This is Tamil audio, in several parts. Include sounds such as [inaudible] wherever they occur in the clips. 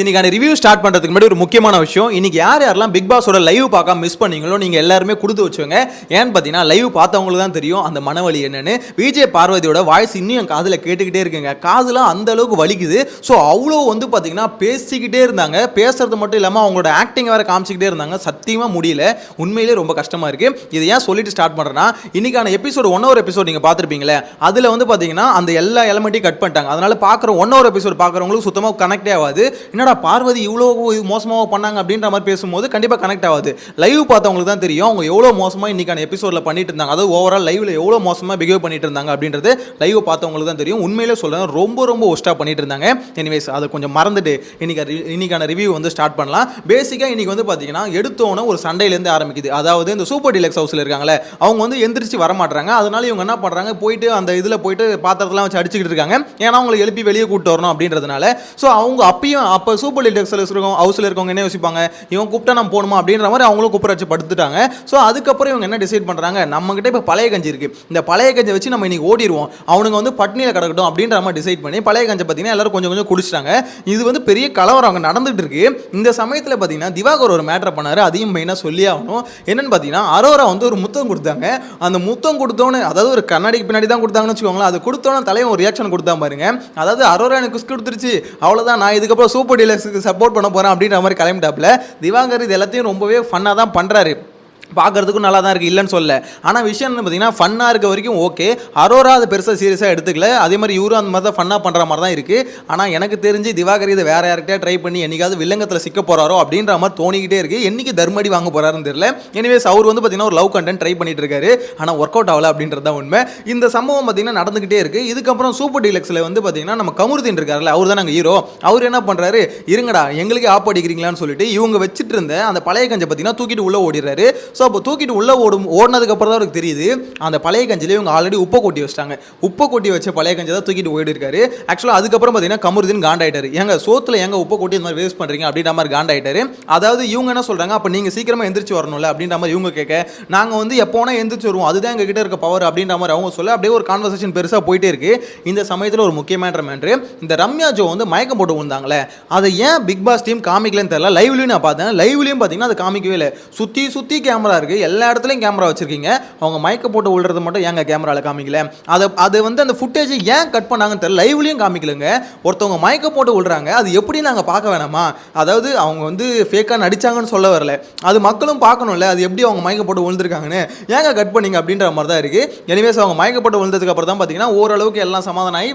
இன்னைக்கான ரிவ்யூ ஸ்டார்ட் பண்ணுறதுக்கு முன்னாடி ஒரு முக்கியமான விஷயம். இன்னைக்கு யார் யாரெல்லாம் பிக் பாஸோட லைவ் பார்க்காம மிஸ் பண்ணீங்களோ நீங்கள் எல்லாருமே கொடுத்து வச்சுங்க ஏன்னு பார்த்தீங்கன்னா லைவ் பார்த்தவங்களுக்கு தான் தெரியும் அந்த மனவலி என்னன்னு. விஜய் பார்வதியோட வாய்ஸ் இன்னும் என் காதில் கேட்டுக்கிட்டே இருக்குங்க. காதுலாம் அந்த அளவுக்கு வலிக்குது. ஸோ அவ்வளோ வந்து பார்த்தீங்கன்னா பேசிக்கிட்டே இருந்தாங்க. பேசுறது மட்டும் இல்லாமல் அவங்களோட ஆக்டிங் வேற காமிச்சிக்கிட்டே இருந்தாங்க. சத்தியமாக முடியல. உண்மையிலே ரொம்ப கஷ்டமா இருக்கு. இது ஏன் சொல்லிட்டு ஸ்டார்ட் பண்ணுறேன்னா இன்னைக்கான எபிசோடு ஒன் ஹவர் எபிசோட் நீங்கள் பார்த்துருப்பீங்களே அதில் வந்து பார்த்தீங்கன்னா அந்த எல்லா எலமெண்ட்டையும் கட் பண்ணிட்டாங்க. அதனால் பார்க்குற ஒன் ஹவர் எபிசோட் பார்க்குறவங்களுக்கு சுத்தமாக கனெக்டே ஆகாது. என்னடா பார்வதி இவ்வளோ மோசமாக பண்ணாங்க அப்படின்ற மாதிரி பேசும்போது கண்டிப்பாக கனெக்ட் ஆகாது. லைவ் பார்த்தவங்களுக்கு தான் தெரியும் அவங்க எவ்வளோ மோசமாக இன்னைக்கான எபிசோடில் பண்ணிட்டு இருந்தாங்க. அதாவது ஓவரால் லைவ்ல எவ்வளோ மோசமாக பிஹேவ் பண்ணிட்டு இருந்தாங்க அப்படின்றது லைவ் பார்த்தவங்களுக்கு தான் தெரியும். உண்மையிலே சொல்கிறேன் ரொம்ப ரொம்ப ஒஸ்ட்டாக பண்ணிட்டு இருந்தாங்க. எனிவேஸ் அதை கொஞ்சம் மறந்துட்டு இன்னைக்கு இன்னைக்கான ரிவ்யூ வந்து ஸ்டார்ட் பண்ணலாம். பேசிக்காக இன்னைக்கு வந்து பார்த்தீங்கன்னா எடுத்தோன்னே ஒரு சண்டையிலேருந்து ஆரம்பிக்குது. அதாவது இந்த சூப்பர் டிலக்ஸ் ஹவுஸில் இருக்காங்களே அவங்க வந்து எந்திரிச்சு வரமாட்டாங்க அதனால இவங்க என்ன பண்ணுறாங்க போயிட்டு அந்த இதில் போயிட்டு பாத்திரத்தெல்லாம் வச்சு அடிச்சுக்கிட்டு இருக்காங்க. ஏன்னா அவங்களை எழுப்பி வெளியே கூப்பிட்டு வரணும் அப்படின்றதுனால. ஸோ அவங்க அப்பயும் அப்போ சூப்பர் டிலக்ஸில் இருக்கவங்க ஹவுஸில் இருக்கவங்க என்ன யோசிப்பாங்க? இவங்க கூப்பிட்டா நம்ம போகணுமா? அப்படின்ற மாதிரி அவங்களும் கூப்பிட வச்சு படுத்துட்டாங்க ஸோ அதுக்கப்புறம் இவங்க என்ன டிசைட் பண்ணுறாங்க நம்மகிட்ட இப்போ பழைய கஞ்சி இருக்கு. இந்த பழைய கஞ்சி வச்சு நம்ம இன்னைக்கு ஓடிடுவோம் அவனுங்க வந்து பட்னியில் கிடக்கட்டும் அப்படின்ற மாதிரி டிசைட் பண்ணி பழைய கஞ்சி பார்த்தீங்கன்னா எல்லாரும் கொஞ்சம் கொஞ்சம் குடிச்சிட்டாங்க. இது வந்து பெரிய கலவரம் அங்கே நடந்துட்டு இருக்கு. இந்த சமயத்தில் பார்த்தீங்கன்னா திவாகர் ஒரு மேட்டர் பண்ணார். அதையும் மெயினாக சொல்லி ஆகணும். என்னன்னு பார்த்தீங்கன்னா அரோரா வந்து ஒரு முத்தம் கொடுத்தாங்க. அந்த முத்தம் கொடுத்தோன்னு அதாவது ஒரு கண்ணாடிக்கு பின்னாடி தான் கொடுத்தாங்கன்னு வச்சுக்கோங்களேன். அது கொடுத்தோன்னு தலைவன் ஒரு ரியாக்ஷன் கொடுத்தா பாருங்க. அதாவது அரோரா எனக்கு குஸ்க் கொடுத்துருச்சு. அவ்வளோதான் நான் இதுக்கப்புறம் சூப்பர் டீலக்ஸுக்கு சப்போர்ட் பண்ண போகிறேன் அப்படின்ற மாதிரி கிளம்பிட்டாப்ல திவாகர் இது எல்லாத்தையும் ரொம்பவே ஃபன்னாக தான் பண்ணுறாரு பார்க்கறதுக்கும் நல்லா தான் இருக்குது இல்லைன்னு சொல்ல ஆனால் விஷயம் என்ன பார்த்தீங்கன்னா ஃபன்னாக இருக்க வரைக்கும் ஓகே அரோரா அதை பெருசாக சீரியஸாக எடுத்துக்கல. அதே மாதிரி இவரும் அந்த மாதிரி தான் ஃபன்னாக பண்ணுற மாதிரி தான் இருக்குது ஆனால் எனக்கு தெரிஞ்சு திவாகர் இதை வேறு யார்கிட்டயா ட்ரை பண்ணி என்னைக்காவது வில்லங்கத்தில் சிக்க போகிறாரோ அப்படின்ற மாதிரி தோணிக்கிட்டே இருக்குது என்னைக்கு தர்மடி வாங்க போகிறாருன்னு தெரியல. எனிவேஸ் அவர் வந்து பார்த்தீங்கன்னா ஒரு லவ் கண்டென்ட் ட்ரை பண்ணிட்டு இருக்காரு. ஆனால் ஒர்க் அவுட் ஆகல அப்படின்றது தான் உண்மை. இந்த சம்பவம் பார்த்தீங்கன்னா நடந்துக்கிட்டே இருக்குது இதுக்கப்புறம் சூப்பர் டீலக்ஸில் வந்து பார்த்தீங்கன்னா நம்ம கமுருதீன் இருக்காருல்ல அவர் தான் நாங்கள் ஹீரோ அவர் என்ன பண்ணுறாரு இருங்கடா எங்களுக்கு ஆப் அடிக்கிறீங்களான்னு சொல்லிட்டு இவங்க வச்சுட்டு இருந்த அந்த பழைய கஞ்சை பார்த்தீங்கன்னா தூக்கிட்டு உள்ளே ஓடிடுறாரு. ஸோ அப்போ தூக்கிட்டு உள்ளே ஓடும் ஓடினதுக்கு அப்புறம் தான் அவருக்கு தெரியுது. அந்த பழைய கஞ்சிலே இவங்க ஆல்ரெடி உப்பை கொட்டி வச்சிட்டாங்க. உப்பை கொட்டி வச்ச பழைய கஞ்சி தான் தூக்கிட்டு ஓடிருக்காரு. ஆக்சுவலாக அதுக்கப்புறம் பார்த்தீங்கன்னா கமருதீன் காண்டாயிட்டாரு. எங்க சோத்துல எங்க உப்பை கொட்டி இந்த மாதிரி வேஸ்ட் பண்ணுறீங்க அப்படின்ற மாதிரி காண்டாயிட்டாரு. அதாவது இவங்க என்ன சொல்கிறாங்க அப்போ நீங்கள் சீக்கிரமாக எந்திரிச்சு வரணும்ல அப்படின்ற மாதிரி இவங்க கேட்க நாங்கள் வந்து எப்போனா எந்திரிச்சு வருவோம். அதுதான் எங்க கிட்ட இருக்க பவர் அப்படின்ற மாதிரி அவங்க சொல்ல அப்படியே ஒரு கான்வர்சேஷன் பெருசாக போயிட்டே இருக்கு. இந்த சமயத்தில் ஒரு முக்கியமான மேட்ரு இந்த ரம்யா ஜோ வந்து மயக்கம் போட்டு விழுந்தாங்களே. அதை ஏன் பிக் பாஸ் டீம் காமிக்கலன்னு தெரியல. லைவ்லையும் நான் பார்த்தேன். லைவ்லையும் பார்த்தீங்கன்னா அது காமிக்கவே இல்லை. சுற்றி சுற்றி கேமரா இருக்குது எல்லா இடத்துலையும் கேமரா வச்சுருக்கீங்க. அவங்க மயக்க போட்டு விழுறது மட்டும் ஏங்க கேமராவில் காமிக்கல? அதை அது வந்து அந்த ஃபுட்டேஜ் ஏன் கட் பண்ணாங்கன்னு தெரியல. லைவ்லையும் காமிக்கலங்க. ஒருத்தவங்க மயக்க போட்டு விழுறாங்க அது எப்படி நாங்கள் பார்க்க வேணாமா? அதாவது அவங்க வந்து ஃபேக்காக நடித்தாங்கன்னு சொல்ல வரல. அது மக்களும் பார்க்கணும்ல. அது எப்படி அவங்க மயக்க போட்டு விழுந்திருக்காங்கன்னு ஏங்க கட் பண்ணீங்க அப்படின்ற மாதிரி தான் இருக்குது எனிவேஸ் அவங்க மயக்க போட்டு விழுந்ததுக்கு அப்புறம் தான் பார்த்தீங்கன்னா ஓரளவுக்கு எல்லாம் சமாதானம் ஆகி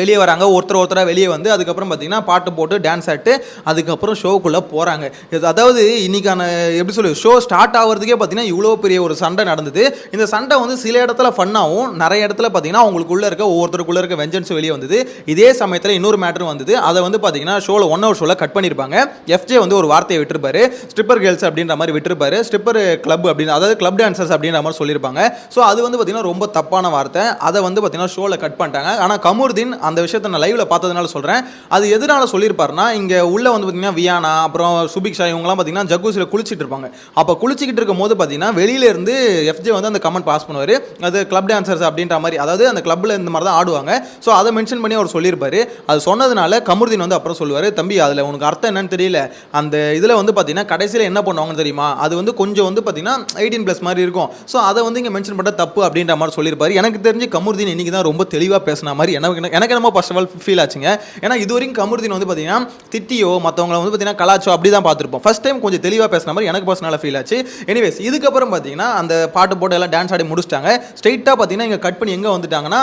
வெளியே வராங்க. ஒருத்தர் ஒருத்தராக வெளியே வந்து அதுக்கப்புறம் பார்த்தீங்கன்னா பாட்டு போட்டு டான்ஸ் ஆட்டு அதுக்கப்புறம் ஷோக்குள்ளே போகிறாங்க இது அதாவது இன்னைக்கான எப்படி சொல்லு ஷோ ஸ்டார்ட் ஆகிறதுக்கே பார்த்தீங்கன்னா இவ்வளோ பெரிய ஒரு சண்டை நடந்தது. இந்த சண்டை வந்து சில இடத்துல ஃபன்னாகவும் நிறைய இடத்துல பார்த்தீங்கன்னா அவங்களுக்குள்ள இருக்க ஒவ்வொருத்தருக்குள்ளே இருக்க வெஞ்சன்ஸ் வெளியே வந்தது. இதே சமயத்தில் இன்னொரு மேட்டரும் வந்தது. அதை வந்து பார்த்தீங்கன்னா ஷோவில் ஒன் ஹவர் ஷோவில் கட் பண்ணியிருப்பாங்க எஃப்ஜே வந்து ஒரு வார்த்தையை விட்டுருப்பாரு. ஸ்ட்ரிப்பர் கேர்ள்ஸ் அப்படின்ற மாதிரி விட்டுருப்பாரு. ஸ்ட்ரிப்பர் கிளப் அப்படின்னு அதாவது கிளப் டான்சர்ஸ் அப்படின்ற மாதிரி சொல்லியிருப்பாங்க ஸோ அது வந்து பார்த்திங்கன்னா ரொம்ப தப்பான வார்த்தை. அதை வந்து பார்த்திங்கன்னா ஷோவில் கட் பண்ணிட்டாங்க. ஆனால் கமுர்தீன் அந்த விஷயத்தை நான் லைவ்ல பார்த்ததுனால சொல்கிறேன் அது எதனால சொல்லியிருப்பாருன்னா இங்கே உள்ள வந்து பார்த்தீங்கன்னா வியானா அப்புறம் சுபிக்ஷா இவங்கலாம் பார்த்தீங்கன்னா ஜக்கூஸில் குளிச்சிட்டு இருப்பாங்க. அப்போ குளிச்சிக்கிட்டு இருக்கும் போது பார்த்தீங்கன்னா வெளியில இருந்து எஃப்ஜே வந்து அந்த கமெண்ட் பாஸ் பண்ணுவார். அது கிளப் டான்சர்ஸ் அப்படின்ற மாதிரி அதாவது அந்த கிளப்பில் இந்த மாதிரி தான் ஆடுவாங்க. ஸோ அதை மென்ஷன் பண்ணி அவர் சொல்லியிருப்பாரு. அது சொன்னதுனால கமருதீன் வந்து அப்புறம் சொல்லுவார் தம்பி அதில் உனக்கு அர்த்தம் என்னன்னு தெரியல. அந்த இதில் வந்து பார்த்தீங்கன்னா கடைசியில் என்ன பண்ணுவாங்கன்னு தெரியுமா? அது வந்து கொஞ்சம் வந்து பார்த்தீங்கன்னா எயிட்டீன் ப்ளஸ் மாதிரி இருக்கும். ஸோ அதை வந்து இங்கே மென்ஷன் பண்ண தப்பு அப்படின்ற மாதிரி சொல்லியிருப்பாரு. எனக்கு தெரிஞ்சு கமருதீன் இன்னைக்கு தான் ரொம்ப தெளிவாக பேசின மாதிரி எனக்கு எனக்கு என்னமோ ஃபர்ஸ்ட் ஆஃப் ஆல் ஃபீல் ஆச்சுங்க. ஏன்னா இது வரைக்கும் கமருதீன் வந்து பார்த்தீங்கன்னா திட்டியோ மற்றவங்கள வந்து பார்த்தீங்கன்னா கலாச்சோ அப்படி தான் பார்த்துருப்போம். ஃபர்ஸ்ட் டைம் கொஞ்சம் தெளிவாக பேசின மாதிரி எனக்கு பர்சனலாக ஃபீல் ஆச்சு. எனிவேஸ் இதுக்கப்புறம் பார்த்தீங்கன்னா அந்த பாட்டு போட்டு எல்லாம் டான்ஸ் ஆடி முடிச்சிட்டாங்க. ஸ்ட்ரைட்டாக பார்த்தீங்கன்னா இங்கே கட் பண்ணி எங்கே வந்துட்டாங்கன்னா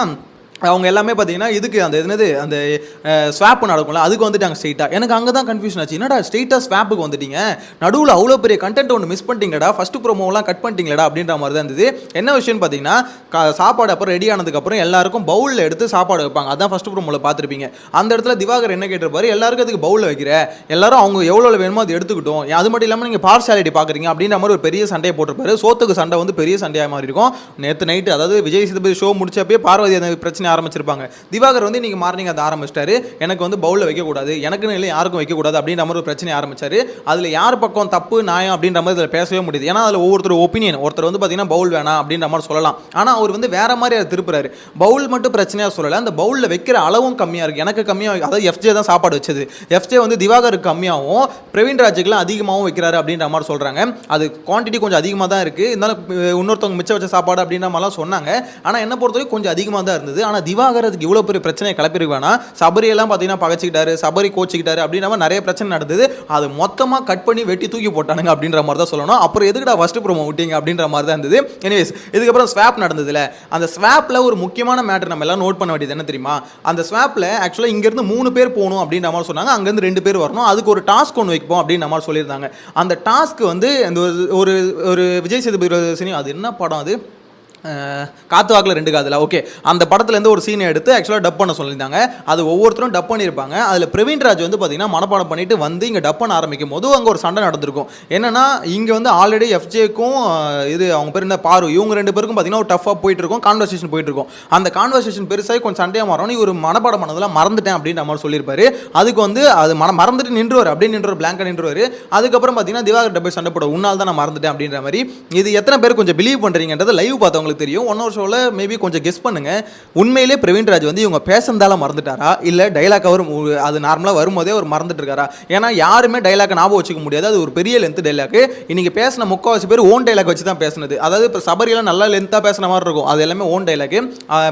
அவங்க எல்லாமே பார்த்தீங்கன்னா இதுக்கு அந்த என்னது அந்த ஸ்வாப் நடக்கும்ல அதுக்கு வந்துட்டாங்க ஸ்ட்ரெயிட்டாக எனக்கு அங்கே தான் கன்ஃபியூஷன் ஆச்சு. என்னடா ஸ்ட்ரெயிட்டாக ஸ்வாப்புக்கு வந்துட்டீங்க? நடுவில் அவ்வளோ பெரிய கண்டென்ட் ஒன்று மிஸ் பண்ணிட்டீங்கடா ஃபஸ்ட்டு ப்ரோமோலாம் கட் பண்ணிட்டீங்களா அப்படின்ற மாதிரி தான் இருந்தது. என்ன விஷயம்னு பார்த்தீங்கன்னா சாப்பாடு அப்புறம் ரெடி ஆனதுக்கப்புறம் எல்லாருக்கும் பவுலில் எடுத்து சாப்பாடு வைப்பாங்க. அதான் ஃபஸ்ட்டு ப்ரோமோவில் பார்த்துருப்பீங்க. அந்த இடத்துல திவாகர் என்ன கேட்டிருப்பாரு? எல்லாருக்கும் அதுக்கு பவுலில் வைக்கிற? எல்லாரும் அவங்க எவ்வளோ வேணுமோ அது எடுத்துக்கிட்டோம். அது மட்டும் இல்லாமல் நீங்கள் பார்சாலிட்டி பார்க்குறீங்க அப்படின்ற மாதிரி ஒரு பெரிய சண்டையை போட்டிருப்பாரு. சோத்துக்கு சண்டை வந்து பெரிய சண்டையாக மாதிரி இருக்கும் நேற்று நைட்டு அதாவது விஜய் சேதுபதி ஷோ முடிச்சப்பே பார்வதி அந்த பிரச்சனை பிரச்சனை ஆரம்பிச்சிருப்பாங்க. திவாகர் வந்து இன்னைக்கு மார்னிங் அதை ஆரம்பிச்சிட்டாரு. எனக்கு வந்து பவுலில் வைக்கக்கூடாது. எனக்குன்னு இல்லை யாருக்கும் வைக்கக்கூடாது அப்படின்ற மாதிரி ஒரு பிரச்சனை ஆரம்பிச்சாரு. அதில் யார் பக்கம் தப்பு நியாயம் அப்படின்ற மாதிரி இதில் பேசவே முடியுது. ஏன்னா அதில் ஒவ்வொருத்தர் ஒப்பீனியன் ஒருத்தர் வந்து பார்த்தீங்கன்னா பவுல் வேணாம் அப்படின்ற மாதிரி சொல்லலாம். ஆனால் அவர் வந்து வேற மாதிரி அதை திருப்புறாரு. பவுல் மட்டும் பிரச்சனையாக சொல்லலை. அந்த பவுலில் வைக்கிற அளவும் கம்மியாக இருக்குது எனக்கு கம்மியாக அதாவது எஃப்ஜே தான் சாப்பாடு வச்சது. எஃப்ஜே வந்து திவாகருக்கு கம்மியாகவும் பிரவீன் ராஜுக்குலாம் அதிகமாகவும் வைக்கிறாரு அப்படின்ற மாதிரி சொல்கிறாங்க அது குவான்டிட்டி கொஞ்சம் அதிகமாக தான் இருக்குது இருந்தாலும் இன்னொருத்தவங்க மிச்சம் வச்ச சாப்பாடு அப்படின்ற மாதிரிலாம் சொன்னாங்க. ஆனால் என்ன பொறுத்தவரைக்கும் கொஞ்சம் அதிகமாக தான் இருந்தது. ஆனால் ஆனால் திவாகரத்துக்கு இவ்வளோ பெரிய பிரச்சனையை கிளப்பிருக்கு சபரியெல்லாம் பார்த்தீங்கன்னா பகச்சிக்கிட்டாரு சபரி கோச்சிக்கிட்டாரு அப்படின்னா நிறைய பிரச்சனை நடந்தது. அது மொத்தமாக கட் பண்ணி வெட்டி தூக்கி போட்டானுங்க அப்படின்ற மாதிரி தான் சொல்லணும். அப்புறம் எதுக்குடா ஃபஸ்ட்டு ப்ரோமோ விட்டீங்க அப்படின்ற மாதிரி தான் இருந்தது. எனிவேஸ் இதுக்கப்புறம் ஸ்வாப் நடந்ததுல. அந்த ஸ்வாப்பில் ஒரு முக்கியமான மேட்டர் நம்ம எல்லாம் நோட் பண்ண வேண்டியது என்ன தெரியுமா? அந்த ஸ்வாப்பில் ஆக்சுவலாக இங்கேருந்து மூணு பேர் போகணும் அப்படின்ற மாதிரி சொன்னாங்க. அங்கேருந்து ரெண்டு பேர் வரணும். அதுக்கு ஒரு டாஸ்க் ஒன்று வைப்போம் அப்படின்ற மாதிரி சொல்லியிருந்தாங்க. அந்த டாஸ்க் வந்து அந்த ஒரு- ஒரு ஒரு விஜய் சேதுபதி சினி அது என்ன படம் அது? காத்து வாக்கில் ரெண்டு காதில். ஓகே அந்த படத்துலேருந்து ஒரு சீனை எடுத்து ஆக்சுவலாக டப் பண்ண சொல்லியிருந்தாங்க. அது ஒவ்வொருத்தரும் டப் பண்ணியிருப்பாங்க. அதில் பிரவீன் ராஜ் வந்து பார்த்திங்கன்னா மனப்பாடம் பண்ணிட்டு வந்து இங்கே டப் பண்ண ஆரம்பிக்கும் போது அங்கே ஒரு சண்டை நடந்திருக்கும். என்னன்னா இங்கே வந்து ஆல்ரெடி எஃப்ஜேக்கும் இது அவங்க பேர் என்ன? பாரு இவங்க ரெண்டு பேருக்கும் பார்த்திங்கன்னா ஒரு டஃப்பாக போயிட்டு இருக்கும் கான்வர்சேஷன் போயிட்டு இருக்கும் அந்த கான்வர்சேஷன் பெருசாகி கொஞ்சம் சண்டையாக மாறணும் இவர் மனப்பாடம் பண்ணதெல்லாம் மறந்துட்டேன் அப்படின்ற மாதிரி சொல்லியிருப்பாரு. அதுக்கு வந்து அது மன மறந்துட்டு நின்றுவார். அப்படின்னு நின்றுவார் பிளாங்கா நின்றுவார். அதுக்கப்புறம் பார்த்தீங்கன்னா திவாகர் டப்பை சண்டை போட உன்னால் தான் நான் மறந்துட்டேன் அப்படின்ற மாதிரி. இது எத்தனை பேர் கொஞ்சம் பிலீவ் பண்ணுறீங்கன்றது லைவ் பார்த்தவங்க பார்த்தவங்களுக்கு தெரியும். ஒன் ஒரு ஷோவில் மேபி கொஞ்சம் கெஸ் பண்ணுங்க. உண்மையிலே பிரவீன் ராஜ் வந்து இவங்க பேசுனதால மறந்துட்டாரா? இல்லை டைலாக் அவர் அது நார்மலாக வரும்போதே அவர் மறந்துட்டு இருக்காரா ஏன்னா யாருமே டைலாக் ஞாபகம் வச்சுக்க முடியாது. அது ஒரு பெரிய லென்த் டைலாக் இன்றைக்கி பேசின முக்கால்வாசி பேர் ஓன் டைலாக் வச்சு தான் பேசினது. அதாவது இப்போ சபரியெல்லாம் நல்லா லென்த்தாக பேசுன மாதிரி இருக்கும். அது எல்லாமே ஓன் டைலாக்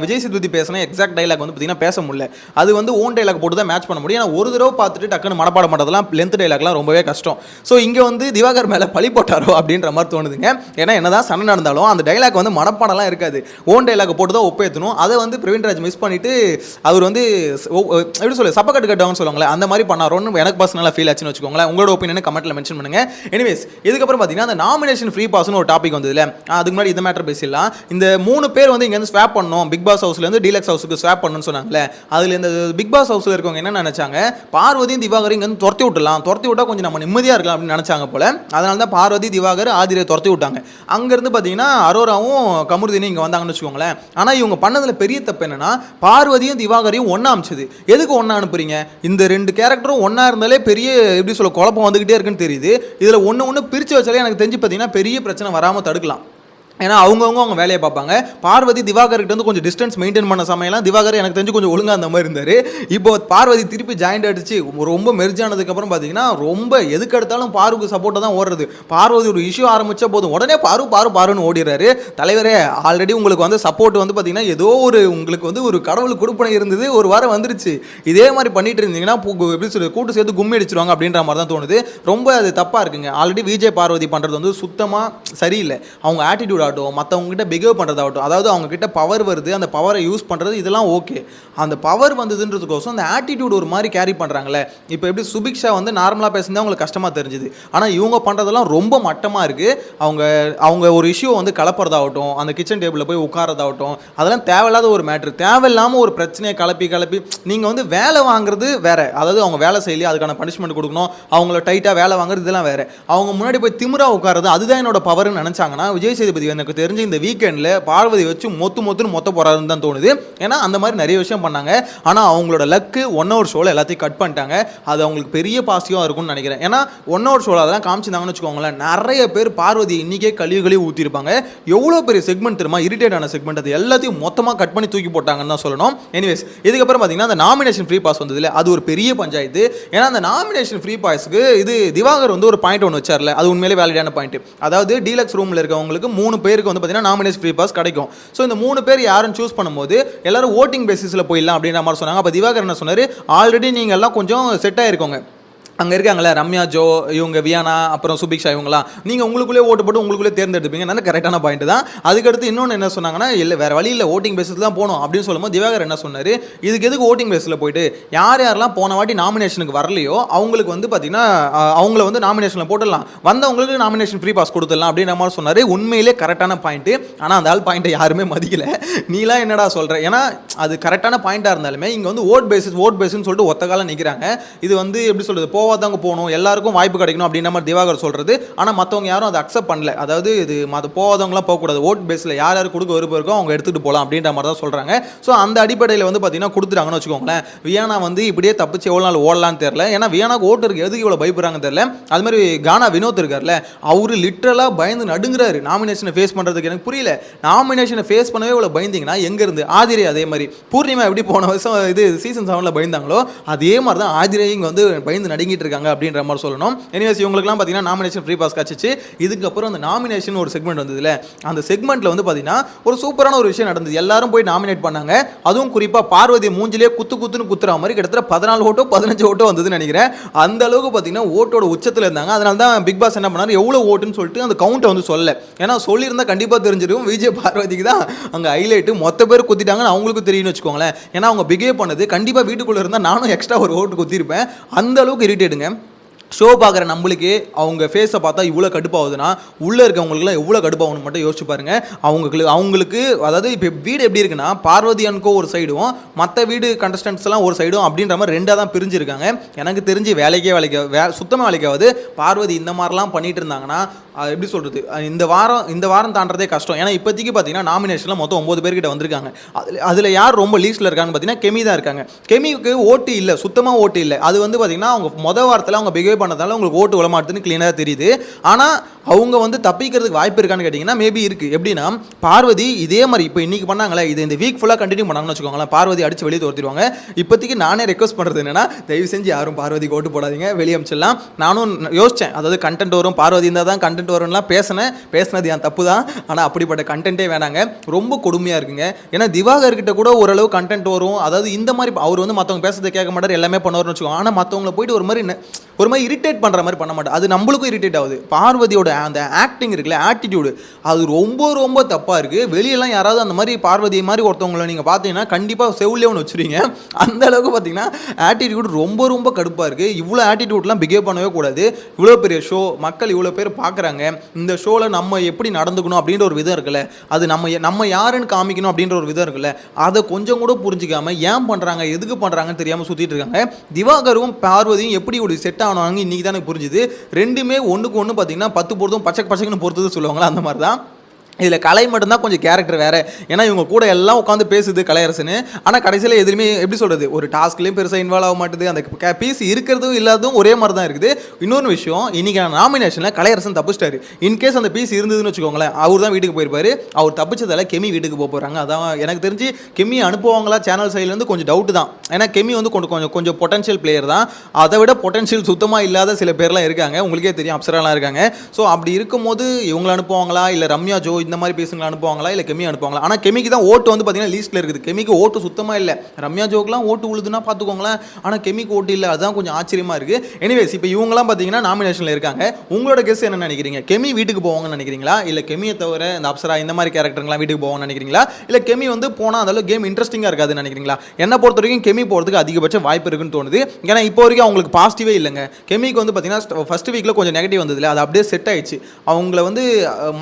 விஜய் சேதுபதி பேசின எக்ஸாக்ட் டைலாக் வந்து பார்த்தீங்கன்னா பேச முடியல. அது வந்து ஓன் டைலாக் போட்டு தான் மேட்ச் பண்ண முடியும். ஏன்னா ஒரு தடவை பார்த்துட்டு டக்குன்னு மனப்பாடம் பண்ணுறதுலாம் லென்த் டைலாக்லாம் ரொம்பவே கஷ்டம். ஸோ இங்கே வந்து திவாகர் மேலே பழி போட்டாரோ அப்படின்ற மாதிரி தோணுதுங்க. ஏன்னா என்னதான் சண்டை நடந்தாலும் அந்த டைலாக் வந்து மனப்பாடம்லாம் இருக்காது. ஓன் டைலாக் போட்டு தான் ஒப்பேற்றணும் அதை வந்து பிரவீன்ராஜ் மிஸ் பண்ணிட்டு அவர் வந்து எப்படி சொல்ல சப்பக்கட்டு கட்டவங்க சொல்லுவாங்களே அந்த மாதிரி பண்ணாரோன்னு எனக்கு பர்சனலாக ஃபீல் ஆச்சுன்னு வச்சுக்கோங்களேன். உங்களோட ஒப்பீனியன் கமெண்ட்டில் மென்ஷன் பண்ணுங்கள் எனிவேஸ் இதுக்கப்புறம் பார்த்தீங்கன்னா அந்த நாமினேஷன் ஃப்ரீ பாஸ்னு ஒரு டாபிக் வந்ததுல. அதுக்கு முன்னாடி இந்த மேட்டர் பேசிடலாம். இந்த மூணு பேர் வந்து இங்கேருந்து ஸ்வாப் பண்ணோம் பிக் பாஸ் ஹவுஸ்லேருந்து டீலக்ஸ் ஹவுஸுக்கு ஸ்வாப் பண்ணணும்னு சொன்னாங்களே அதில் இந்த பிக் பாஸ் ஹவுஸில் இருக்கவங்க என்ன நினச்சாங்க? பார்வதியும் திவாகரும் இங்கேருந்து துரத்தி விட்டுலாம் துரத்தி விட்டா கொஞ்சம் நம்ம நிம்மதியாக இருக்கலாம் அப்படின்னு நினச்சாங்க போல. அதனால தான் பார்வதி திவாகர் ஆதிரை துரத்தி விட்டாங்க. அங்கேருந்து பார்த்தீங்கன்னா அரோராவும் கமருதீனும் இங்கே வந்தாங்கன்னு வச்சுக்கோங்களேன். ஆனால் இவங்க பண்ணதில் பெரிய தப்பு என்னன்னா பார்வதியும் திவாகரையும் ஒன்றா அமிச்சது. எதுக்கு ஒன்றா அனுப்புறீங்க? இந்த ரெண்டு கேரக்டரும் ஒன்றா இருந்தாலே பெரிய எப்படி சொல்ல குழப்பம் வந்துக்கிட்டே இருக்குன்னு தெரியுது. இதில் ஒன்று ஒன்று பிரித்து வச்சாலே எனக்கு தெரிஞ்சு பார்த்தீங்கன்னா பெரிய பிரச்சனை வராமல் தடுக்கலாம். ஏன்னா அவங்கவுங்க அவங்க வேலையை பார்ப்பாங்க. பார்வதி திவாகர்கிட்ட வந்து கொஞ்சம் டிஸ்டன்ஸ் மெயின்டைன் பண்ண சமயம்லாம் திவாகர் எனக்கு தெரிஞ்சு கொஞ்சம் ஒழுங்காக அந்த மாதிரி இருந்தார். இப்போ பார்வதி திருப்பி ஜாயிண்ட் அடிச்சு ரொம்ப மெர்ஜானதுக்கப்புறம் பார்த்தீங்கன்னா ரொம்ப எதுக்கு எடுத்தாலும் பாருக்கு சப்போர்ட்டாக தான் ஓடுறது. பார்வதி ஒரு இஷ்யூ ஆரம்பித்த போதும் உடனே பாரு பாரு பாருன்னு ஓடிடுறாரு. தலைவரே ஆல்ரெடி உங்களுக்கு வந்து சப்போர்ட் வந்து பார்த்தீங்கன்னா ஏதோ ஒரு உங்களுக்கு வந்து ஒரு கடவுள் கொடுப்பனை இருந்தது. ஒரு வாரம் வந்துருச்சு. இதே மாதிரி பண்ணிட்டு இருந்தீங்கன்னா எப்படி சொல்லு கூட்டு சேர்த்து கும்மி அடிச்சிருவாங்க அப்படின்ற மாதிரி தான் தோணுது. ரொம்ப அது தப்பாக இருக்குங்க. ஆல்ரெடி விஜய் பார்வதி பண்ணுறது வந்து சுத்தமாக சரியில்லை. அவங்க ஆட்டிடியூட் ஆகட்டும் மற்றவங்க பிகேவ் பிஹேவ் பண்ணுறதாகட்டும் அதாவது அவங்க கிட்ட பவர் வருது அந்த பவரை யூஸ் பண்ணுறது இதெல்லாம் ஓகே அந்த பவர் வந்ததுன்றதுக்கோசம் அந்த ஆட்டிடியூட் ஒரு மாதிரி கேரி பண்ணுறாங்களே இப்போ எப்படி சுபிக்ஷா வந்து நார்மலாக பேசுனது அவங்களுக்கு கஷ்டமாக தெரிஞ்சுது. ஆனால் இவங்க பண்ணுறதெல்லாம் ரொம்ப மட்டமாக இருக்குது அவங்க அவங்க ஒரு இஷ்யூ வந்து கலப்புறதாகட்டும் அந்த கிச்சன் டேபிளில் போய் உட்காரதாகட்டும் அதெல்லாம் தேவையில்லாத ஒரு மேட்ரு தேவையில்லாமல் ஒரு பிரச்சனையை கலப்பி கலப்பி நீங்கள் வந்து வேலை வாங்குறது வேற. அதாவது அவங்க வேலை செய்யலையே அதுக்கான பனிஷ்மெண்ட் கொடுக்கணும் அவங்கள டைட்டாக வேலை வாங்குறது இதெல்லாம் வேற. அவங்க முன்னாடி போய் திமிரா உட்காரது அதுதான் என்னோட பவர்னு நினச்சாங்கன்னா விஜய் சேதுபதி எனக்கு தெரிஞ்சு இந்த வீக்கெண்டில் பார்வதி வச்சு மொத்து மொத்துன்னு மொத்த போகிறாருன்னு தான் தோணுது. ஏன்னா அந்த மாதிரி நிறைய விஷயம் பண்ணாங்க. ஆனால் அவங்களோட லக்கு ஒன் ஹவர் ஷோவில் எல்லாத்தையும் கட் பண்ணிட்டாங்க. அது அவங்களுக்கு பெரிய பாசிட்டிவாக இருக்கும்னு நினைக்கிறேன். ஏன்னா ஒன் ஹவர் ஷோவில் அதெல்லாம் காமிச்சிருந்தாங்கன்னு வச்சுக்கோங்களேன். நிறைய பேர் பார்வதி இன்றைக்கே கழுவி கழிவு ஊற்றிருப்பாங்க எவ்வளோ பெரிய செக்மெண்ட் தெரியுமா? இரிட்டேட் ஆன செக்மெண்ட் அது எல்லாத்தையும் மொத்தமாக கட் பண்ணி தூக்கி போட்டாங்கன்னு தான் சொல்லணும். எனிவேஸ் இதுக்கப்புறம் பார்த்தீங்கன்னா அந்த நாமினேஷன் ஃப்ரீ பாஸ் வந்ததில்ல அது ஒரு பெரிய பஞ்சாயத்து. ஏன்னா அந்த நாமினேஷன் ஃப்ரீ பாஸ்க்கு இது திவாகர் வந்து ஒரு பாயிண்ட் ஒன்று வச்சார்ல. அது உண்மையிலே வேலிடான பாயிண்ட் அதாவது டீலக்ஸ் ரூமில் இருக்கவங்களுக்கு மூணு பேருக்கு வந்து பார்த்தீங்கன்னா நாமினேஷன் ஃப்ரீ பாஸ் கிடைக்கும். ஸோ இந்த மூணு பேர் யாருன்னு சூஸ் பண்ணும்போது எல்லாரும் ஓட்டிங் பேசிஸில் போயிடலாம் அப்படின்ற மாதிரி சொன்னாங்க. அப்போ திவாகர் என்ன சொன்னார்? ஆல்ரெடி நீங்கள் எல்லாம் கொஞ்சம் செட் ஆயிருக்கோங்க. அங்கே இருக்காங்களே ரம்யா ஜோ இவங்க வியானா அப்புறம் சுபிக்ஷா இவங்களாம் நீங்கள் உங்களுக்குள்ளே ஓட்டு போட்டு உங்களுக்குள்ளே தேர்ந்தெடுப்பீங்க. நல்ல கரெக்டான பாயிண்ட் தான். அதுக்கடுத்து இன்னொன்று என்ன சொன்னாங்கன்னா இல்லை வேறு வழியில் ஓட்டிங் பேஸில் தான் போகணும். அப்படின்னு சொல்லும்போது திவாகர் என்ன சொன்னார்? இதுக்கு எதுக்கு ஓட்டிங் பேஸில் போயிட்டு யார் யாரெல்லாம் போன வாட்டி நாமினேஷனுக்கு வரலையோ அவங்களுக்கு வந்து பார்த்தீங்கன்னா அவங்கள வந்து நாமினேஷனில் போட்டுடலாம். வந்தவங்களுக்கு நாமினேஷன் ஃப்ரீ பாஸ் கொடுத்துடலாம் அப்படின்ற மாதிரி சொன்னார். உண்மையிலே கரெக்டான பாயிண்ட்டு ஆனால் அந்த ஆள் பாயிண்ட்டை யாருமே மதிக்கல. நீலாம் என்னடா சொல்கிற ஏன்னா அது கரெக்டான பாயிண்ட்டாக இருந்தாலுமே இங்கே வந்து ஓட் பேசிஸ் ஓட் பேஸ்னு சொல்லிட்டு ஒத்த காலம் நிற்கிறாங்க இது வந்து எப்படி சொல்கிறது போ போகாதவங்க போகணும் எல்லாருக்கும் வாய்ப்பு கிடைக்கணும் அப்படின்ற மாதிரி திவாகர் சொல்கிறது ஆனால் மற்றவங்க யாரும் அதை அக்செப்ட் பண்ணல. அதாவது இது மற்ற போகாதவங்களாம் போகக்கூடாது. ஓட் பேஸில் யார் யார் கொடுக்க விருப்பம் இருக்கோ அவங்க எடுத்துகிட்டு போகலாம் அப்படின்ற மாதிரி தான் சொல்கிறாங்க ஸோ அந்த அடிப்படையில் வந்து பார்த்தீங்கன்னா கொடுத்துட்டாங்கன்னு வச்சுக்கோங்களேன். வியானா வந்து இப்படியே தப்பிச்சு எவ்வளோ நாள் ஓடலான்னு தெரில ஏன்னா வியானாக்கு ஓட்டு இருக்கு. எதுக்கு இவ்வளோ பயப்படுறாங்க தெரில அது மாதிரி கானா வினோத் இருக்கார்ல அவர் லிட்ரலாக பயந்து நடுங்குறாரு. நாமினேஷனை ஃபேஸ் பண்ணுறதுக்கு எனக்கு புரியல. நாமினேஷனை ஃபேஸ் பண்ணவே இவ்வளோ பயந்தீங்கன்னா எங்கேருந்து? ஆதிரை அதே மாதிரி. பூர்ணிமா எப்படி போன வருஷம் இது சீசன் செவனில் பயந்தாங்களோ அதே மாதிரி தான் ஆதிரை இங்கே வந்து பயந்து நடுங்கிட்டு இருக்காங்க அப்படின்ற மாதிரி சொல்லணும். எனிவேஸ் இவங்களுக்குலாம் பார்த்தீங்கன்னா நாமினேஷன் ஃப்ரீ பாஸ் கிடச்சிச்சு. இதுக்கப்புறம் அந்த நாமினேஷன் ஒரு செக்மெண்ட் வந்ததுல அந்த செக்மெண்ட்டில் வந்து பார்த்தீங்கன்னா ஒரு சூப்பரான ஒரு விஷயம் நடந்தது. எல்லாரும் போய் நாமினேட் பண்ணாங்க. அதுவும் குறிப்பாக பார்வதி மூஞ்சிலே குத்து குத்துன்னு குத்துற மாதிரி கிட்டத்தட்ட பதினாலு ஓட்டோ பதினஞ்சு ஓட்டோ வந்ததுன்னு நினைக்கிறேன். அந்த அளவுக்கு பார்த்தீங்கன்னா ஓட்டோட உச்சத்தில் இருந்தாங்க. அதனால தான் பிக் பாஸ் என்ன பண்ணார்? எவ்வளோ ஓட்டுன்னு சொல்லிட்டு அந்த கவுண்ட்டை வந்து சொல்லல. ஏன்னா சொல்லியிருந்தால் கண்டிப்பாக தெரிஞ்சிருக்கும் விஜய் பார்வதிக்கு தான் அங்கே ஹைலைட்டு மொத்த பேர் குத்திட்டாங்கன்னு அவங்களுக்கும் தெரியும்னு வச்சுக்கோங்களேன். ஏன்னா அவங்க பிகேவ் பண்ணது கண்டிப்பாக வீட்டுக்குள்ளே இருந்தால் நானும் எக்ஸ்ட்ரா ஒரு ஓட்டு குத்திருப்பேன். அந்த அளவுக்கு எடுங்க. ஷோ பார்க்குற நம்மளுக்கு அவங்க ஃபேஸை பார்த்தா இவ்வளோ கடுப்பாகுதுன்னா உள்ளே இருக்கவங்களுக்குலாம் எவ்வளோ கடுப்பாகணும் மட்டும் யோசிச்சு பாருங்கள் அவங்களுக்கு அவங்களுக்கு அதாவது இப்போ வீடு எப்படி இருக்குன்னா பார்வதி அன்கோ ஒரு சைடும் மற்ற வீடு கண்டஸ்டன்ட்ஸ்லாம் ஒரு சைடும் அப்படின்ற மாதிரி ரெண்டாக தான் பிரிஞ்சிருக்காங்க. எனக்கு தெரிஞ்சு வேலைக்கே வேலைக்கு வே சுத்தமாக வேலைக்காவது பார்வதி இந்த மாதிரிலாம் பண்ணிட்டு இருந்தாங்கன்னா அது எப்படி சொல்கிறது இந்த வாரம் இந்த வாரம் தாண்டதே கஷ்டம். ஏன்னா இப்போதைக்கு பார்த்தீங்கன்னா நாமினேஷனில் மொத்தம் ஒம்பது பேர்கிட்ட வந்திருக்காங்க. அதில் அதில் யார் ரொம்ப லீஸ்ட்டில் இருக்காங்கன்னு பார்த்தீங்கன்னா கெமி தான் இருக்காங்க. கெமிக்கு ஓட்டு இல்லை சுத்தமாக ஓட்டு இல்லை. அது வந்து பார்த்தீங்கன்னா அவங்க மொதல் வாரத்தில் அவங்க பிஹேவ் பண்ணதால உங்களுக்கு ஓட்டு விளமாட்டுன்னு க்ளீனாக தெரியுது. ஆனால் அவங்க வந்து தப்பிக்கிறதுக்கு வாய்ப்பு இருக்கான்னு கேட்டிங்கன்னா மேபி இருக்குது எப்படின்னா பார்வதி இதே மாதிரி இப்போ இன்றைக்கி பண்ணாங்களே இது இந்த வீக் ஃபுல்லாக கண்டினியூ பண்ணாங்கன்னு வச்சுக்கோங்களேன் பார்வதி அடிச்சு வெளியே தோர்த்திடுவாங்க. இப்போதைக்கு நானே ரெக்வஸ்ட் பண்ணுறது என்னன்னா தயவு செஞ்சு யாரும் பார்வதிக்கு ஓட்டு போடாதீங்க வெளியே அமைச்சிடலாம். நானும் யோசித்தேன் அதாவது கண்டென்ட் வரும் பார்வதி இருந்தால் தான் கண்டென்ட் வரும்லாம் பேசினேன். பேசினது என் தப்பு தான். ஆனால் அப்படிப்பட்ட கண்டென்ட்டே வேணாங்க. ரொம்ப கொடுமையாக இருக்குங்க. ஏன்னா திவாகர்கிட்ட கூட ஓரளவு கண்டென்ட் வரும். அதாவது இந்த மாதிரி அவர் வந்து மற்றவங்க பேசுறதை கேட்க மாட்டார் எல்லாமே பண்ணுவார்னு வச்சுக்கோங்க. ஆனால் மற்றவங்கள போயிட்டு ஒரு மாதிரி ஒரு மாதிரி இரிட்டேட் பண்ணுற மாதிரி பண்ண மாட்டேன். அது நம்மளுக்கும் இரிட்டேட் ஆகுது. பார்வதியோட அந்த ஆக்டிங் இருக்குல்ல ஆட்டிடியூடு அது ரொம்ப ரொம்ப தப்பாக இருக்குது வெளியெல்லாம் யாராவது அந்த மாதிரி பார்வதி மாதிரி ஒருத்தவங்கள நீங்கள் பார்த்தீங்கன்னா கண்டிப்பாக செவிலே ஒன்று வச்சுருவீங்க. அந்த அளவுக்கு பார்த்தீங்கன்னா ஆட்டிடியூட் ரொம்ப ரொம்ப கடுப்பாக இருக்குது இவ்வளோ ஆட்டிடியூட்லாம் பிஹேவ் பண்ணவே கூடாது. இவ்வளோ பெரிய ஷோ மக்கள் இவ்வளோ பேர் பார்க்குறாங்க. இந்த ஷோவில் நம்ம எப்படி நடந்துக்கணும் அப்படின்ற ஒரு விதம் இருக்குல்ல. அது நம்ம நம்ம யாருன்னு காமிக்கணும் அப்படின்ற ஒரு விதம் இருக்குல்ல. அதை கொஞ்சம் கூட புரிஞ்சிக்காமல் ஏன் பண்ணுறாங்க எதுக்கு பண்ணுறாங்கன்னு தெரியாமல் சுற்றிட்டு இருக்காங்க. திவாகரும் பார்வதியும் எப்படி ஒரு செட் ஆனாங்க இன்னைக்கு தான் எனக்கு புரிஞ்சுது. ரெண்டுமே ஒன்றுக்கு ஒன்று பார்த்தீங்கன்னா பத்து பொறுத்தும் பச்சை பச்சைக்குன்னு பொறுத்தது சொல்லுவாங்களா அந்த மாதிரி தான் இதில் கலை மட்டும்தான் கொஞ்சம் கேரக்டர் வேறு. ஏன்னா இவங்க கூட எல்லாம் உட்காந்து பேசுது கலையரசனு. ஆனால் கடைசியில் எதுவுமே எப்படி சொல்கிறது ஒரு டாஸ்க்லேயும் பெருசாக இன்வால்வ் ஆக மாட்டுது. அந்த பீஸ் இருக்கிறதும் இல்லாததும் ஒரே மாதிரி தான் இருக்குது. இன்னொரு விஷயம் இன்றைக்கி நாமினேஷனில் கலையரசன் தப்பிச்சிட்டாரு. இன்கேஸ் அந்த பீஸ் இருந்ததுன்னு வச்சுக்கோங்களேன் அவர் தான் வீட்டுக்கு போயிருப்பாரு. அவர் தப்பிச்சதால கெமி வீட்டுக்கு போக போகிறாங்க அதான் எனக்கு தெரிஞ்சு கெமி அனுப்புவாங்களா சேனல் சைட்லேருந்து கொஞ்சம் டவுட் தான். ஏன்னா கெமி வந்து கொஞ்சம் கொஞ்சம் கொஞ்சம் பொட்டன்ஷியல் பிளேயர் தான். அதை விட பொட்டன்ஷியல் சுத்தமாக இல்லாத சில பேர்லாம் இருக்காங்க. உங்களுக்கே தெரியும் அப்சராலாம் இருக்காங்க. ஸோ அப்படி இருக்கும்போது இவங்களை அனுப்புவாங்களா? இல்லை ரம்யா ஜோ இந்த மாதிரி பேசுங்களை அனுப்புவாங்களா? இல்லை கெமி அனுப்புவாங்களா? ஆனால் கெமிக்கு தான் ஓட்டு வந்து பார்த்தீங்கன்னா லீஸ்ட்டில் இருக்குது. கெமிக்கு ஓட்டு சுத்தமாக இல்லை. ரம்யா ஜோக்கெலாம் ஓட்டு உழுதுன்னா பார்த்துக்கோங்களேன் ஆனால் கெமிக்கு ஓட்டு இல்லை. அதுதான் கொஞ்சம் ஆச்சரியமாக இருக்குது எனிவேஸ் இப்போ இவங்களாம் பார்த்தீங்கன்னா நாமினேஷனில் இருக்காங்க. உங்களோட கெஸ் என்ன நினைக்கிறீங்க? கெமி வீட்டுக்கு போவாங்கன்னு நினைக்கிறீங்களா? இல்லை கெமியை தவிர இந்த அப்சரா இந்த மாதிரி கேரக்டருங்களாம் வீட்டுக்கு போவாங்கன்னு நினைக்கிறீங்களா? இல்லை கெமி வந்து போனால் அதெல்லாம் கேம் இன்ட்ரெஸ்டிங்காக இருக்காதுன்னு நினைக்கிறீங்களா? என்னை பொறுத்த வரைக்கும் கெமி போகிறதுக்கு அதிகபட்ச வாய்ப்பு இருக்குன்னு தோணுது. ஏன்னா இப்போ வரைக்கும் அவங்களுக்கு பாசிட்டிவே இல்லைங்க. கெமிக்கு வந்து பார்த்தீங்கன்னா ஃபர்ஸ்ட் வீக்கில் கொஞ்சம் நெகட்டிவ் வந்ததில்லை அது அப்படியே செட் ஆயிடுச்சு. அவங்கள வந்து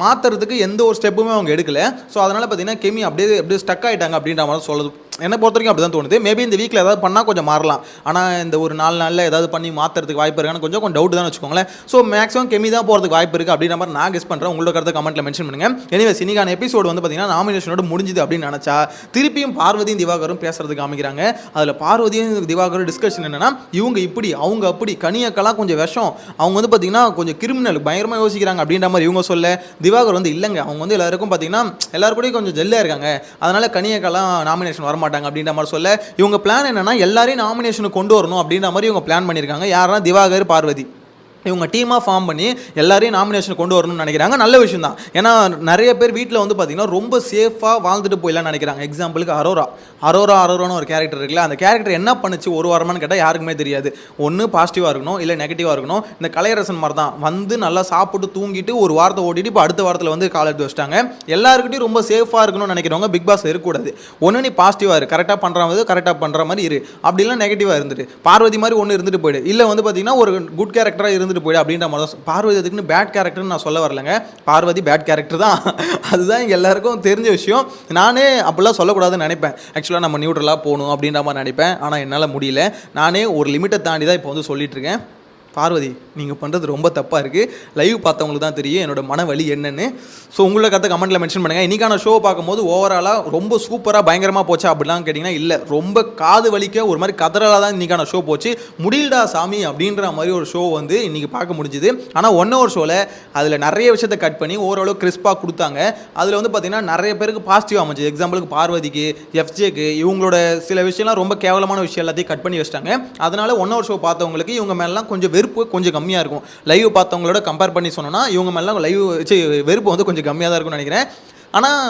மாற்றுறதுக்கு எந்த ஒரு ஸ்டெப்புமே அவங்க எடுக்கல. ஸோ அதனால் பார்த்தீங்கன்னா கெமி அப்படியே அப்படியே ஸ்டக் ஆயிட்டாங்க அப்படின்ற மாதிரி சொல்லுது என்னை பொறுத்த வரைக்கும் அப்படி தான் தோணுது. மேபி இந்த வீக்கில் ஏதாவது பண்ணால் கொஞ்சம் மாறலாம். ஆனால் இந்த ஒரு நாலு நாளில் ஏதாவது பண்ணி மாற்றுறதுக்கு வாய்ப்பு இருக்கான்னு கொஞ்சம் கொஞ்சம் டவுட் தான் வச்சுக்கோங்களேன். ஸோ மேக்ஸிமம் கெமி தான் போகிறதுக்கு வாய்ப்பு இருக்குது அப்படின்ற மாதிரி நான் கெஸ் பண்ணுறேன் உங்களோட கருத்தை கமெண்ட்டில் மென்ஷன் பண்ணுங்கள் எனிவேஸ் இன்னைக்கான எபிசோடு வந்து பார்த்தீங்கன்னா நாமினேஷனோட முடிஞ்சுது அப்படின்னு நினச்சா திருப்பியும் பார்வதியும் திவாகரும் பேசுறதுக்கு காமிக்கிறாங்க. அதில் பார்வதியும் திவாகரும் டிஸ்கஷன் என்னன்னா இவங்க இப்படி அவங்க அப்படி கனியக்கெல்லாம் கொஞ்சம் விஷம். அவங்க வந்து பார்த்தீங்கன்னா கொஞ்சம் கிரிமினல் பயங்கரமாக யோசிக்கிறாங்க அப்படின்ற மாதிரி இவங்க சொல்ல. திவாகர் வந்து இல்லைங்க. அவங்க வந்து எல்லாருக்கும் பார்த்தீங்கன்னா எல்லாருக்கூடையும் கொஞ்சம் ஜெல்லாக இருக்காங்க. அதனால் கனியக்கெல்லாம் நாமினேஷன் வரமாட்டாங்க அப்படின்ற மாதிரி சொல்ல இவங்க பிளான் என்னன்னா எல்லாரையும் நாமினேஷனுக்கு கொண்டு வரணும் அப்படின்ற மாதிரி இவங்க பிளான் பண்ணியிருக்காங்க. யாருன்னா திவாகர் பார்வதி. இவங்க டீமாக ஃபார்ம் பண்ணி எல்லாரையும் நாமினேஷன் கொண்டு வரணும்னு நினைக்கிறாங்க. நல்ல விஷயம் தான் ஏன்னா நிறைய பேர் வீட்டில் வந்து பார்த்தீங்கன்னா ரொம்ப சேஃபாக வாழ்ந்துட்டு போயிடலாம் நினைக்கிறாங்க. எக்ஸாம்பிளுக்கு அரோரா. அரோரா அரோரான்னு ஒரு கேரக்டர் இருக்குல்ல அந்த கேரக்டர் என்ன பண்ணுச்சு ஒரு வாரமான்னு கேட்டால் யாருக்குமே தெரியாது. ஒன்று பாசிட்டிவாக இருக்கணும் இல்லை நெகட்டிவாக இருக்கணும். இந்த கலையரசன் மாதிரி தான் வந்து நல்லா சாப்பிட்டு தூங்கிட்டு ஒரு வாரத்தை ஓட்டிட்டு இப்போ அடுத்த வாரத்தில் வந்து கால் எடுத்து வச்சிட்டாங்க. எல்லாருக்கிட்டையும் ரொம்ப சேஃபாக இருக்கணும்னு நினைக்கிறவங்க பிக் பாஸ் இருக்கக்கூடாது. ஒன்று நீ பாசிட்டிவாக இரு. கரெக்டாக பண்ணுற மாதிரி கரெக்டாக பண்ணுற மாதிரி இரு. அப்படிலாம் நெகட்டிவாக இருந்துட்டு பார்வதி மாதிரி ஒன்று இருந்துட்டு போயிடு. இல்லை வந்து பார்த்தீங்கன்னா ஒரு குட் கேரக்டராக இருந்துட்டு போயிடு அப்படின்ற மாதிரி தான் பார்வதி அதுக்குன்னு பேட் கேரக்டர்னு நான் சொல்ல வரலங்க. பார்வதி பேட் கேரக்டர் தான். [laughs] அதுதான் இங்கே எல்லாருக்கும் தெரிஞ்ச விஷயம். நானே அப்படிலாம் சொல்லக்கூடாதுன்னு நினைப்பேன். ஆக்சுவலாக நம்ம நியூட்ரலாக போகணும் அப்படின்ற மாதிரி நினைப்பேன். ஆனால் என்னால் முடியல. நானே ஒரு லிமிட்டை தாண்டி தான் இப்போ வந்து சொல்லிட்டு இருக்கேன். பார்வதி நீங்கள் பண்ணுறது ரொம்ப தப்பாக இருக்குது லைவ் பார்த்தவங்களுக்கு தான் தெரியும் என்னோட மன வலி என்னென்னு. ஸோ உங்களை கருத்தை கமெண்ட்டில் மென்ஷன் பண்ணுங்கள் இன்றைக்கான ஷோ பார்க்கும்போது ஓவராலாக ரொம்ப சூப்பராக பயங்கரமாக போச்சா அப்படிலாம் கேட்டிங்கன்னா இல்லை. ரொம்ப காது வலிக்க ஒரு மாதிரி கதறலாக தான் இன்றைக்கான ஷோ போச்சு. முடியலடா சாமி அப்படின்ற மாதிரி ஒரு ஷோ வந்து இன்றைக்கி பார்க்க முடிஞ்சுது. ஆனால் ஒன் ஹவர் ஷோவில் அதில் நிறைய விஷயத்தை கட் பண்ணி ஓரளவு கிறிஸ்பாக கொடுத்தாங்க. அதில் வந்து பார்த்திங்கன்னா நிறைய பேருக்கு பாசிட்டிவ் அமைஞ்சது. எக்ஸாம்பிளுக்கு பார்வதிக்கு எஃப்ஜேக்கு இவங்களோட சில விஷயம்லாம் ரொம்ப கேவலமான விஷயம் எல்லாத்தையும் கட் பண்ணி வச்சிட்டாங்க. அதனால் ஒன் ஹவர் ஷோ பார்த்தவங்களுக்கு இவங்க மேலாம் கொஞ்சம் வெறுப்பு கொஞ்சம் கம்மியாக இருக்கும். லைவ் பார்த்தவங்களோட கம்பேர் பண்ணி சொன்னோன்னா இவங்க மேலாம் லைவ் வெறுப்பு வந்து கொஞ்சம் கம்மியாக தான் இருக்கும்னு நினைக்கிறேன். ஆனால்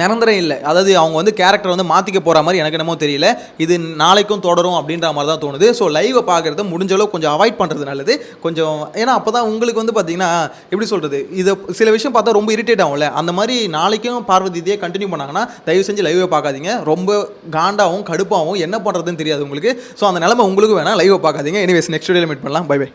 நிரந்தரம் இல்லை. அதாவது அவங்க வந்து கேரக்டர் வந்து மாற்றிக்க போகிற மாதிரி எனக்கு என்னமோ தெரியல. இது நாளைக்கும் தொடரும் அப்படின்ற மாதிரி தான் தோணுது. ஸோ லைவை பார்க்குறத முடிஞ்ச அளவு கொஞ்சம் அவாய்ட் பண்ணுறது நல்லது. கொஞ்சம் ஏன்னா அப்போ தான் உங்களுக்கு வந்து பார்த்தீங்கன்னா எப்படி சொல்கிறது இதை சில விஷயம் பார்த்தா ரொம்ப இரிட்டேட் ஆகும்ல. அந்த மாதிரி நாளைக்கும் பார்வதி இதே கண்டினியூ பண்ணாங்கன்னா தயவு செஞ்சு லைவை பார்க்காதீங்க. ரொம்ப காண்டாகவும் கடுப்பாகவும் என்ன பண்ணுறதுன்னு தெரியாது உங்களுக்கு. ஸோ அந்த நிலமை உங்களுக்கு வேணால் லைவை பார்க்காதீங்க. எனிவேஸ் நெக்ஸ்ட் வீடியோவில் மீட் பண்ணலாம். Bye bye